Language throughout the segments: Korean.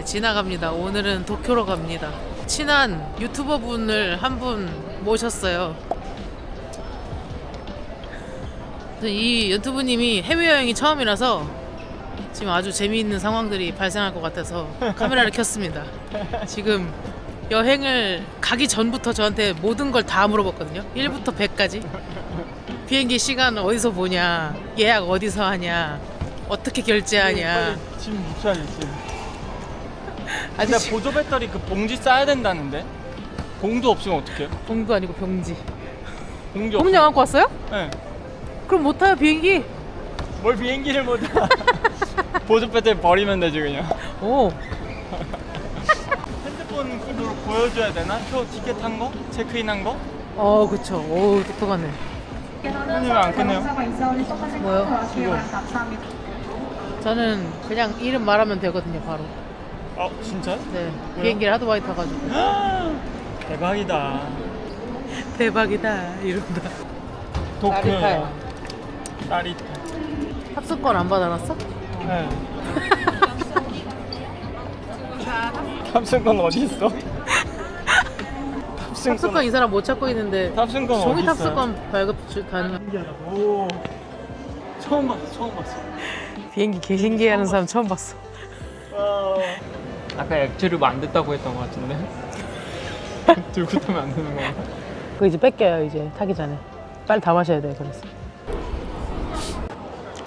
네, 지나갑니다. 오늘은 도쿄로 갑니다. 친한 유튜버 분을 한 분 모셨어요. 이 유튜브님이 해외여행이 처음이라서 지금 아주 재미있는 상황들이 발생할 것 같아서 카메라를 켰습니다. 지금 여행을 가기 전부터 저한테 모든 걸 다 물어봤거든요. 1부터 100까지. 비행기 시간 어디서 보냐, 예약 어디서 하냐, 어떻게 결제하냐. 짐 묻혀야지 짐. 아직 근데 지- 보조 배터리 그 봉지 싸야 된다는데 봉도 없으면 어떡해요? 봉도 아니고 병지. 봉지 봉지 안 갖고 왔어요? 네. 그럼 못 타요 비행기. 뭘 비행기를 못 타. 보조 배터리 버리면 되지 그냥. 오, 핸드폰 그대로 보여줘야 되나? 표 티켓 한 거? 체크인 한 거? 어 그쵸. 오 똑똑하네. 손님 왜안 끊네요? 뭐요? 저는 그냥 이름 말하면 되거든요 바로. 아 진짜? 네. 비행기를 하도 많이 타가지고. 대박이다. 대박이다 이런다. 도쿄야. 딸이. 합숙권 안 받아놨어? 네. 탑승권 어디 있어? 탑승권. 탑승권 이 사람 못 찾고 있는데 탑승권 종이 있어요? 탑승권 발급 주- 가능. 신기하다. 오. 처음 봤어, 처음 봤어. 비행기 개 신기해하는 사람 처음 봤어. 와. 아까 액체류가 안 됐다고 했던 것 같은데. 들고 타면 안 되는 건가? 그거 이제 뺏겨요 이제 타기 전에. 빨리 다 마셔야 돼 그래서.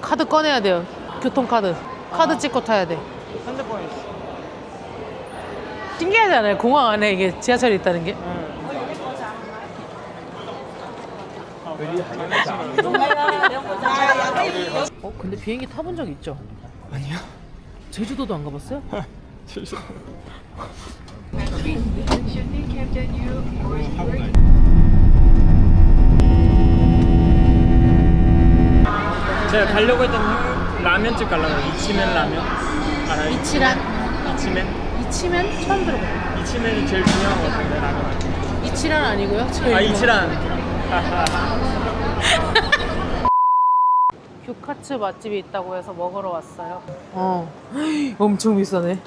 카드 꺼내야 돼요. 교통카드. 카드 찍고 타야 돼. 핸드폰에 있어. 신기하잖아요. 공항 안에 이게 지하철이 있다는 게. 어, 근데 비행기 타본 적 있죠? 아니요. 제주도도 안 가봤어요? 실수. 제가 가려고 했던 라면집 가려고 해요. 이치멘 라면. 알아요? 이치란? 이치멘? 이치면 처음 들어봐요. 이치멘이 제일 중요한 것 같은데 라면. 이치란 아니고요? 저희 아 이거. 이치란. 규카츠 맛집이 있다고 해서 먹으러 왔어요. 어, 엄청 비싸네.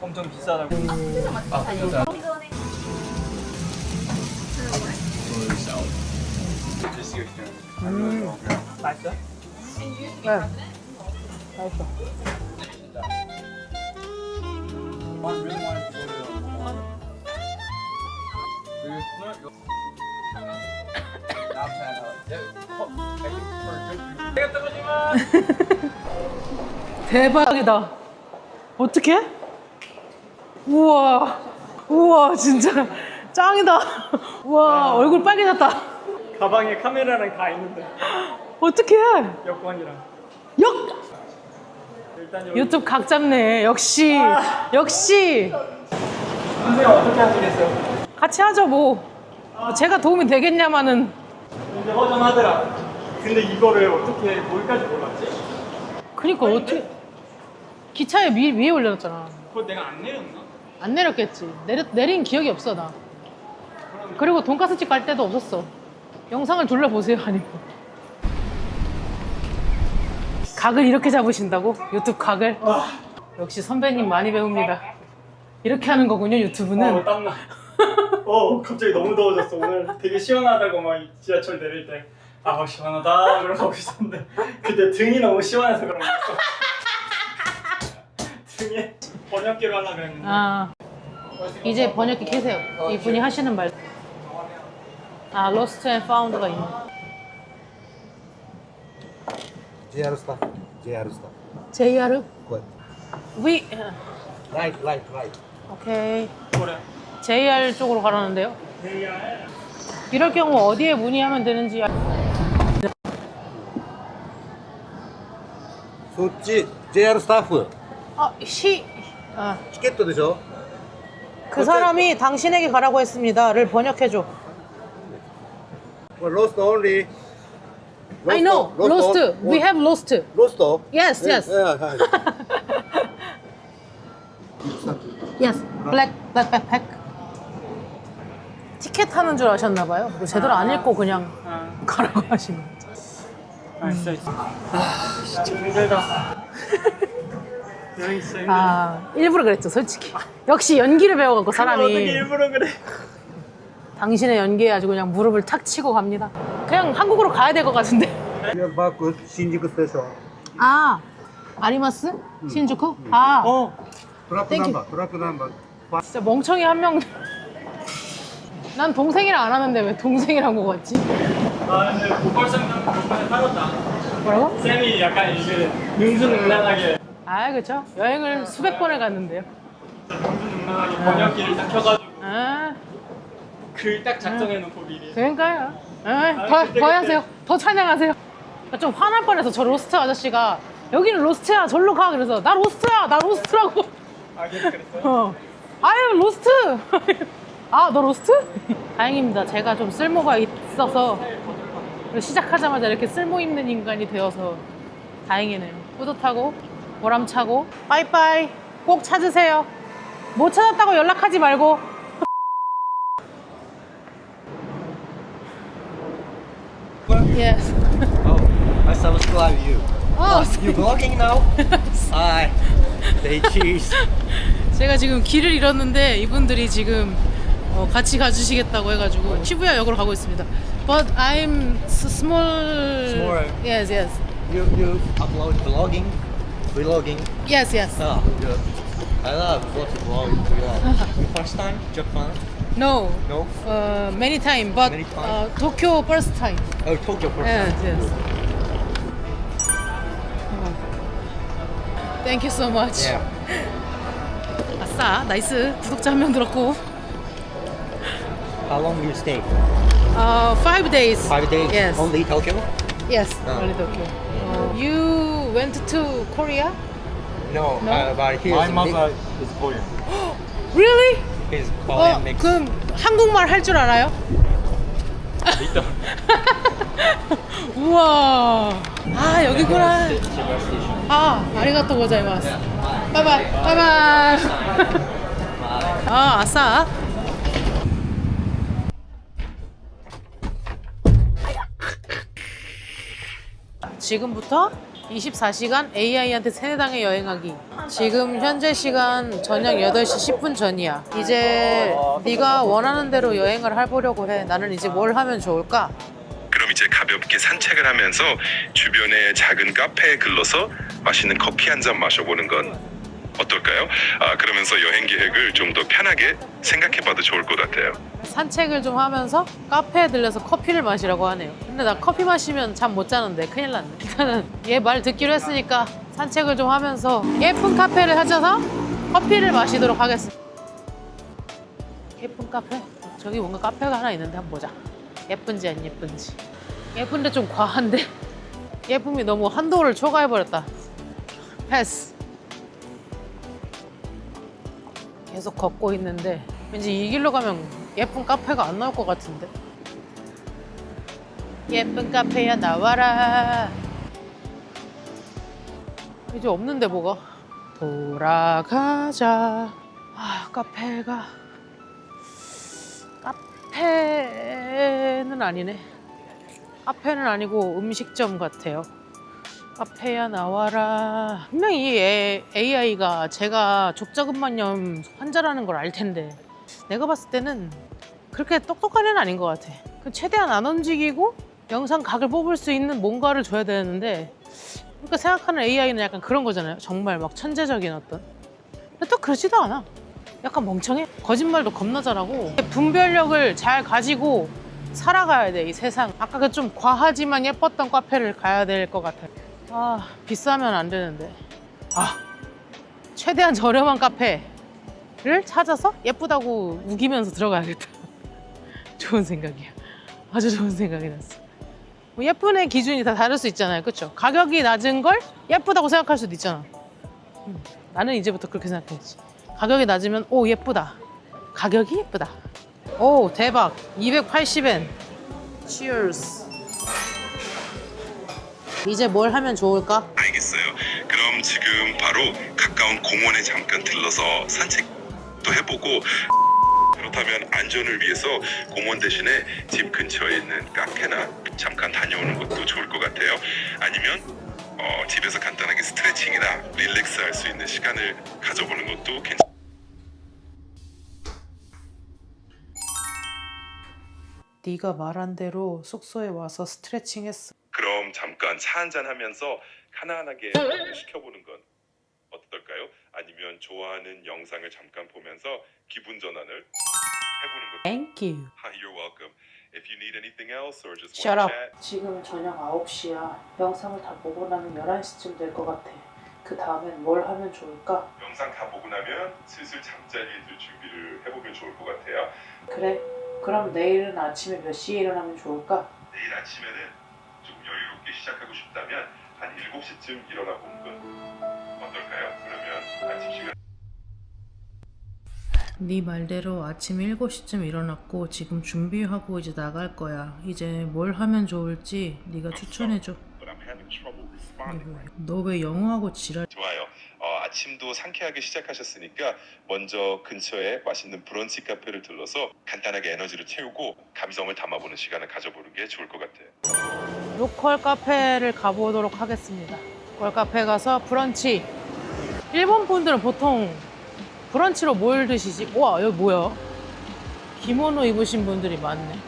엄청 비싸다고. 맛있어? 네. 맛있어. 대박이다. 어떻게? 우와, 우와, 진짜 짱이다. 우와, 얼굴 빨개졌다. 가방에 카메라랑 다 있는데 어떻게? 여권이랑. 역! 일단 여기 유튜브 각 잡네. 역시, 역시. 선생님 어떻게 하시겠어요? 같이 하죠, 뭐. 제가 도움이 되겠냐마는. 이제 허전하더라. 근데 이거를 어떻게 뭘까지 몰랐지? 그니까 어떻게. 기차에 위, 위에 올려놨잖아. 그거 내가 안 내렸나? 안 내렸겠지. 내려, 내린 기억이 없어, 나. 그리고 돈가스집 갈 때도 없었어. 영상을 둘러보세요, 아니고. 각을 이렇게 잡으신다고? 유튜브 각을? 역시 선배님 많이 배웁니다. 이렇게 하는 거군요, 어, 유튜브는. 땀나. 어, 갑자기 너무 더워졌어. 오늘 되게 시원하다고 막 지하철 내릴 때. 아, 시원하다. 그러고 있었는데. 근데 등이 너무 시원해서 그런 거였어. 등에 번역기로 하려고 했는데. 아, 이제 번역기 켜세요. 이분이 하시는 말. 아, 로스트 앤 파운드가 있네. JR staff. JR staff. JR? What? 위, Right, right, right. 오케이. 그래. JR 쪽으로 가라는데요. 이럴 경우 어디에 문의하면 되는지 알- So, J, JR staff. 아, 시, 아. 치켓도 드셔. 그 사람이 당신에게 가라고 했습니다를 번역해줘. Well, roast only. Roast, I know. Roast. We have roast. Roast. Yes, yes. Yeah, yeah, yeah. yes. Black, black backpack. 티켓 하는 줄 아셨나 봐요. 그거 제대로 안 읽고 그냥 가라고 하시는. 아, 진짜 힘들다. 힘들어. 아 일부러 그랬죠 솔직히 역시 연기를 배워갖고 어떻게 사람이 일부러 그래? 당신의 연기에 아주 그냥 무릎을 탁 치고 갑니다 그냥 한국으로 가야 될 것 같은데 Shinjuku Station. 아 아리마스? 신주쿠? 아 어. Thank you. number, truck number. 진짜 멍청이 한 명. 난 동생이랑 안 하는데 왜 동생이랑 먹었지? 아 근데 보컬상 덕분에 살았다. 뭐라고? 쌤이 약간 이게 능수능란하게 아 그쵸? 여행을 수백 번을 갔는데요. 번역기를 딱 켜가지고 아. 글 딱 작성해 놓고 미리. 그러니까요. 아, 그때, 더, 그때. 더 하세요. 더 찬양하세요. 나좀 화날 뻔해서 저 로스트 아저씨가 여기는 로스트야 절로 가. 그래서 나 로스트야 나 로스트라고. 아 계속 그랬어요? 어. 아유 로스트. 아 너 로스트? 다행입니다. 제가 좀 쓸모가 있어서 시작하자마자 이렇게 쓸모 있는 인간이 되어서 다행이네요. 뿌듯하고 보람차고 빠이빠이 꼭 찾으세요 못 찾았다고 연락하지 말고 Yes. Oh, I subscribe you. 어, You vlogging now? Hi. Say cheese. 제가 지금 길을 잃었는데 이분들이 지금 어, 같이 가주시겠다고 해가지고 시부야 역으로 가고 있습니다. But I'm s- small. Small. Yes, yes, You you upload vlogging, vlogging. yes, yes. Oh, good. I love what to vlog. vlog. Your first time Japan? No, No. uh, many time, but Many time? Uh, Tokyo first time. Oh, Tokyo first Yes, time. yes. Thank you so much. Yeah. 아싸, 나이스. 구독자 한 명 들었고. How long you stay? Uh, five days. Five days. Yes. Only Tokyo? Yes, Oh. only Tokyo. Uh, you went to Korea? No. No? Uh, but he's My mi- mother is Korean. Really? He's 어, Korean mix. 그럼 한국말 할 줄 알아요? Little. 우와. 아, 여기구나. Shiba Station. 아, 아리가또 고자이마스. 바이바이. 바이바이. 아, 아싸. 지금부터 24시간 AI한테 세뇌당해 여행하기. 지금 현재 시간 저녁 8시 10분 전이야. 이제 네가 원하는 대로 여행을 해보려고 해. 나는 이제 뭘 하면 좋을까? 그럼 이제 가볍게 산책을 하면서 주변에 작은 카페에 들러서 맛있는 커피 한 잔 마셔보는 건 어떨까요? 아, 그러면서 여행 계획을 좀 더 편하게 생각해봐도 좋을 것 같아요. 산책을 좀 하면서 카페에 들려서 커피를 마시라고 하네요. 근데 나 커피 마시면 잠 못 자는데 큰일 났네. 일단은 얘 말 듣기로 했으니까 산책을 좀 하면서 예쁜 카페를 찾아서 커피를 마시도록 하겠습니다. 예쁜 카페? 저기 뭔가 카페가 하나 있는데 한번 보자. 예쁜지 안 예쁜지. 예쁜데 좀 과한데? 예쁨이 너무 한도를 초과해버렸다. 패스. 계속 걷고 있는데 왠지 이 길로 가면 예쁜 카페가 안 나올 것 같은데. 예쁜 카페야 나와라. 이제 없는데 뭐가? 돌아가자. 아 카페가. 카페는 아니네. 카페는 아니고 음식점 같아요 카페야 나와라. 분명히 이 애- AI가 제가 족저근막염 환자라는 걸 알 텐데 내가 봤을 때는 그렇게 똑똑한 애는 아닌 것 같아. 그 최대한 안 움직이고 영상 각을 뽑을 수 있는 뭔가를 줘야 되는데 그러니까 생각하는 AI는 약간 그런 거잖아요. 정말 막 천재적인 어떤. 근데 또 그러지도 않아. 약간 멍청해. 거짓말도 겁나 잘하고 분별력을 잘 가지고 살아가야 돼 이 세상. 아까 그 좀 과하지만 예뻤던 카페를 가야 될 것 같아. 아 비싸면 안 되는데. 아 최대한 저렴한 카페를 찾아서 예쁘다고 우기면서 들어가야겠다. 좋은 생각이야. 아주 좋은 생각이 났어. 뭐 예쁜 애 기준이 다 다를 수 있잖아요, 그렇죠? 가격이 낮은 걸 예쁘다고 생각할 수도 있잖아. 음, 나는 이제부터 그렇게 생각했지. 가격이 낮으면 오 예쁘다. 가격이 예쁘다. 오 대박. 280엔. Cheers. 이제 뭘 하면 좋을까? 알겠어요. 그럼 지금 바로 가까운 공원에 잠깐 들러서 산책도 해보고 그렇다면 안전을 위해서 공원 대신에 집 근처에 있는 카페나 잠깐 다녀오는 것도 좋을 것 같아요. 아니면 어, 집에서 간단하게 스트레칭이나 릴렉스 할 수 있는 시간을 가져보는 것도 괜찮. 네가 말한 대로 숙소에 와서 스트레칭 했어. 그럼 잠깐 차 한잔 하면서 하나하나게 시켜보는 건 어떨까요? 아니면 좋아하는 영상을 잠깐 보면서 기분 전환을 해보는 것도. Thank you. Hi, you're welcome. If you need anything else or just Shut want to chat, 지금 저녁 9시야. 영상을 다 보고 나면 11시쯤 될 것 같아. 그 다음엔 뭘 하면 좋을까? 영상 다 보고 나면 슬슬 잠자리에 들 준비를 해보면 좋을 것 같아요. 그래. 그럼 내일은 아침에 몇 시에 일어나면 좋을까? 내일 아침에는 좀 여유롭게 시작하고 싶다면 한 7시쯤 일어나 보는 건 어떨까요? 그러면 아침 시간 네 말대로 아침 7시쯤 일어났고 지금 준비하고 이제 나갈 거야. 이제 뭘 하면 좋을지 네가 추천해 줘. but I'm having trouble responding. 너왜 영어하고 지랄? 좋아요. 어, 아침도 상쾌하게 시작하셨으니까 먼저 근처에 맛있는 브런치 카페를 들러서 간단하게 에너지를 채우고 감성을 담아보는 시간을 가져보는 게 좋을 것 같아요. 로컬 카페를 가보도록 하겠습니다. 로컬 카페 가서 브런치. 일본 분들은 보통 브런치로 뭘 드시지? 와 여기 뭐야? 기모노 입으신 분들이 많네.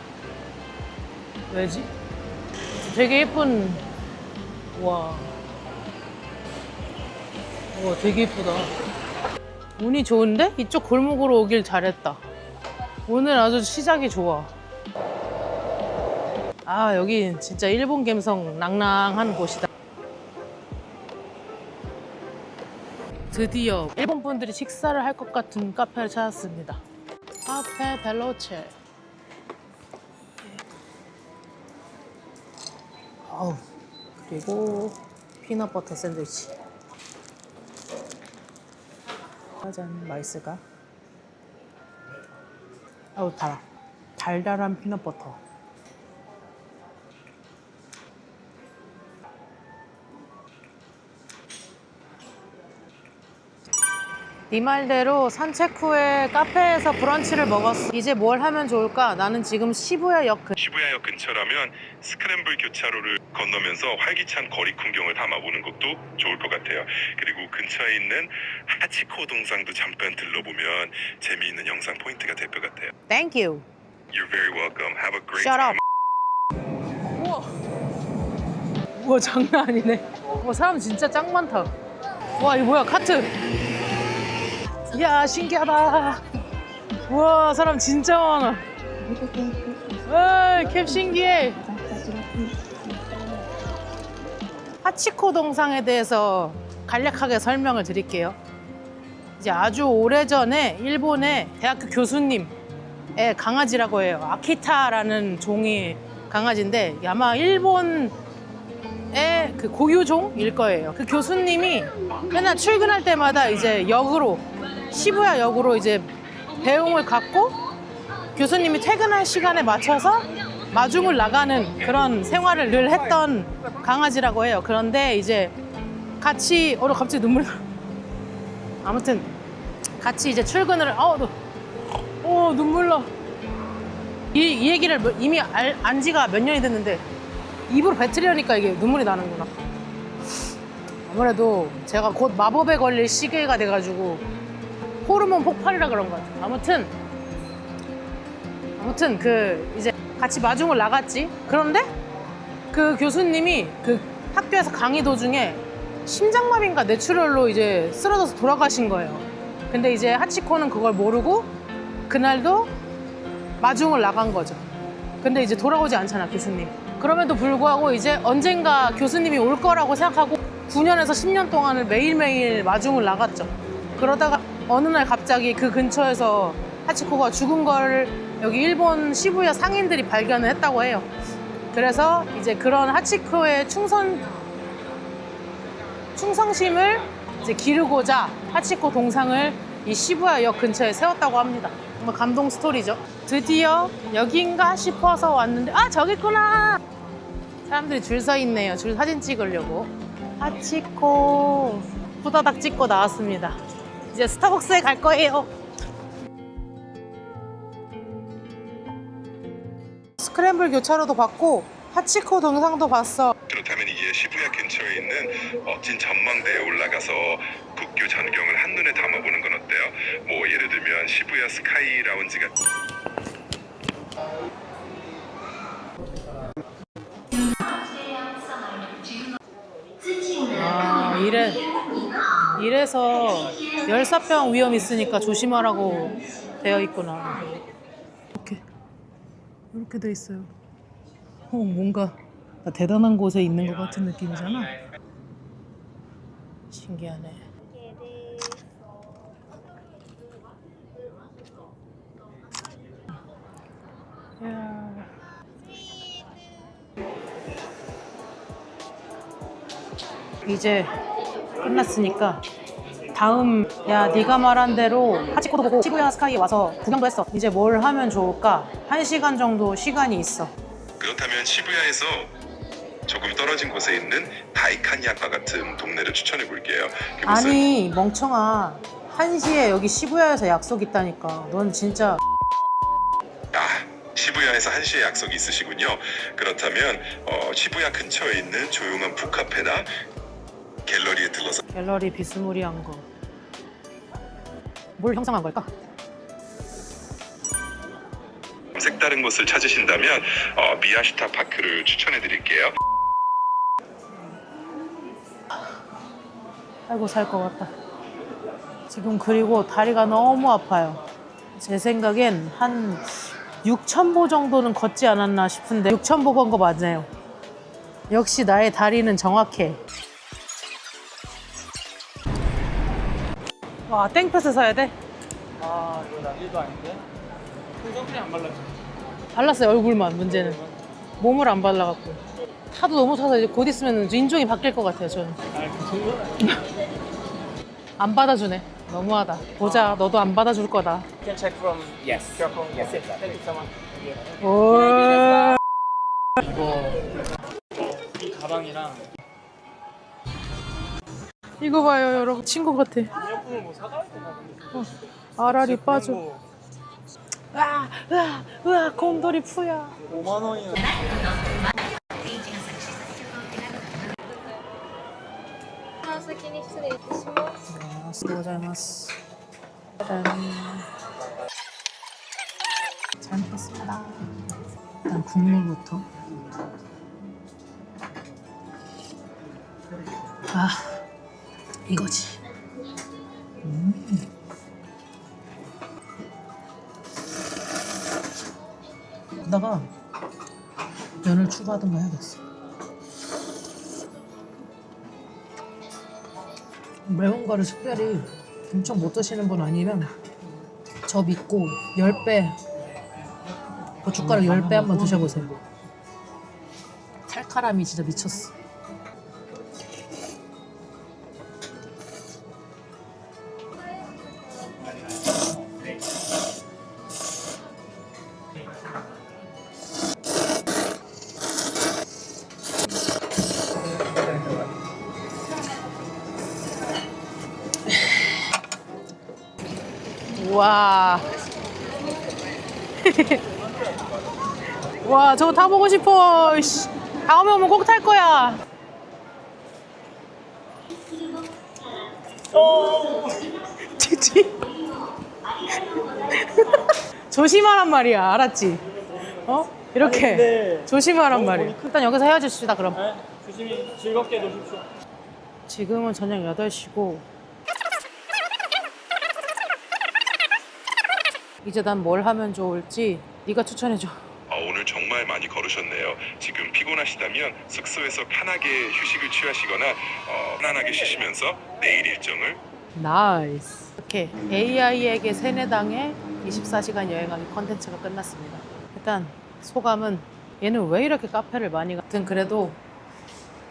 왜지? 되게 예쁜. 와. 와 되게 예쁘다. 운이 좋은데? 이쪽 골목으로 오길 잘했다. 오늘 아주 시작이 좋아. 아 여기 진짜 일본 감성 낭낭한 곳이다. 드디어 일본 분들이 식사를 할 것 같은 카페를 찾았습니다. 카페 벨로체. 아우 그리고 피넛버터 샌드위치. 짜잔 맛있을까? 아우 달아. 달달한 피넛버터. 네 말대로 산책 후에 카페에서 브런치를 먹었어. 이제 뭘 하면 좋을까? 나는 지금 시부야역 근 시부야역 근처라면 스크램블 교차로를 건너면서 활기찬 거리 풍경을 담아보는 것도 좋을 것 같아요. 그리고 근처에 있는 하치코 동상도 잠깐 들러보면 재미있는 영상 포인트가 될 것 같아요. Thank you. You're very welcome. Have a great Shut time. up. 우와. 우와 장난 아니네. 와 사람 진짜 짱 많다. 와 이거 뭐야 카트. 이야 신기하다. 우와 사람 진짜 많아. 와캡 신기해. 하치코 동상에 대해서 간략하게 설명을 드릴게요. 이제 아주 오래전에 일본의 대학교 교수님 의 강아지라고 해요. 아키타라는 종이 강아지인데 아마 일본의 그 고유종일 거예요. 그 교수님이 맨날 출근할 때마다 이제 역으로 시부야 역으로 이제 배웅을 갖고 교수님이 퇴근할 시간에 맞춰서 마중을 나가는 그런 생활을 늘 했던 강아지라고 해요. 그런데 이제 같이 어, 나 갑자기 눈물 나. 아무튼 같이 이제 출근을 어, 너, 어 눈물 나. 이, 이 얘기를 몇- 이미 알, 안 지가 몇 년이 됐는데 입으로 뱉으려니까 이게 눈물이 나는구나. 아무래도 제가 곧 마법에 걸릴 시기가 돼가지고 호르몬 폭발이라 그런 것 같아요. 아무튼 아무튼 그 이제 같이 마중을 나갔지. 그런데 그 교수님이 그 학교에서 강의 도중에 심장마비인가 뇌출혈로 이제 쓰러져서 돌아가신 거예요. 근데 이제 하치코는 그걸 모르고 그날도 마중을 나간 거죠. 근데 이제 돌아오지 않잖아, 교수님. 그럼에도 불구하고 이제 언젠가 교수님이 올 거라고 생각하고 9년에서 10년 동안을 매일매일 마중을 나갔죠. 그러다가 어느 날 갑자기 그 근처에서 하치코가 죽은 걸 여기 일본 시부야 상인들이 발견을 했다고 해요. 그래서 이제 그런 하치코의 충성, 충성심을 이제 기르고자 하치코 동상을 이 시부야역 근처에 세웠다고 합니다. 정말 감동 스토리죠. 드디어 여긴가 싶어서 왔는데 아 저기 있구나. 사람들이 줄 서 있네요. 줄 사진 찍으려고. 하치코 후다닥 찍고 나왔습니다. 이제 스타벅스에 갈 거예요. 스크램블 교차로도 받고 하치코 동상도 봤어. 그렇다면 이게 시부야 근처에 있는 멋진 전망대에 올라가서 국교 전경을 한눈에 담아보는 건 어때요? 뭐 예를 들면 시부야 스카이 라운지가 아 이래 이래서 열사병 위험 있으니까 조심하라고 되어 있구나. 이렇게 이렇게 돼 있어요. 어 뭔가 대단한 곳에 있는 것 같은 느낌이잖아. 신기하네. 이제 끝났으니까 다음 야 네가 말한 대로 하치코도 보고 시부야 스카이에 와서 구경도 했어 이제 뭘 하면 좋을까? 한 시간 정도 시간이 있어 그렇다면 시부야에서 조금 떨어진 곳에 있는 다이칸야과 같은 동네를 추천해 볼게요. 그곳은 아니 멍청아 1시에 여기 시부야에서 약속 있다니까 넌 진짜 아, 시부야에서 1시에 약속이 있으시군요. 그렇다면 어, 시부야 근처에 있는 조용한 북카페나 갤러리에 들러서 갤러리 비스무리한 거 뭘 형성한 걸까? 색다른 곳을 찾으신다면 어, 미야시타 파크를 추천해 드릴게요. 아이고 살 것 같다 지금 그리고 다리가 너무 아파요 제 생각엔 한 6,000보 정도는 걷지 않았나 싶은데 6,000보 건 거 맞네요 역시 나의 다리는 정확해 와 땡패스 사야 돼? 아 이거 난리도 아닌데. 선크림 안 발랐죠? 발랐어요 얼굴만 문제는 몸을 안 발라갖고 타도 너무 타서 이제 곧 있으면 인종이 바뀔 것 같아요 저는 아 그 정도는. 안 받아주네 너무하다 보자 너도 안 받아줄 거다 Can check from yes. Careful. Yes. Thank you so much. 오 이거 이 가방이랑 이거 봐요 여러분 친구 같아 이어폰을 뭐 사가야 되나 근데. 알알이 빠져 뭐 으아 으아 으아 곰돌이 푸야 5만 원이나. お先に失礼いたします。 아, 수고자이마스 짠. 잘 먹겠습니다 일단 국물부터 아 이거지 여기다가 면을 추가하든가 해야겠어. 매운 거를 특별히 엄청 못 드시는 분 아니면 저 믿고 10배 고춧가루 10배 한번 드셔보세요. 칼칼함이 진짜 미쳤어 저거 타보고 싶어. 씨. 다음에 오면 꼭 탈 거야. 치치. 조심하란 말이야, 알았지? 어? 이렇게 네. 조심하란 말이야. 일단 여기서 헤어집시다, 그럼. 네. 조심히 즐겁게 노십시오. 지금은 저녁 8시고 이제 난 뭘 하면 좋을지 네가 추천해줘 정말 많이 걸으셨네요. 지금 피곤하시다면 숙소에서 편하게 휴식을 취하시거나 어, 편안하게 쉬시면서 내일 일정을. 나이스. 이렇게 AI에게 세뇌당해 24시간 여행하기 컨텐츠가 끝났습니다. 일단 소감은 얘는 왜 이렇게 카페를 많이 가? 든 그래도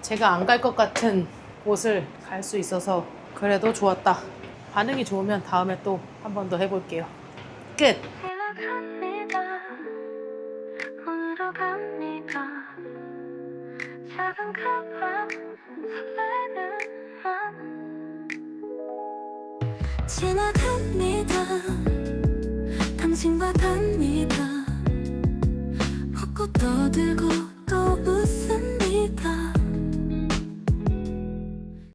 제가 안 갈 것 같은 곳을 갈 수 있어서 그래도 좋았다. 반응이 좋으면 다음에 또 한 번 더 해볼게요. 끝 지나갑니다. 당신과 답니다. 벚꽃 떠들고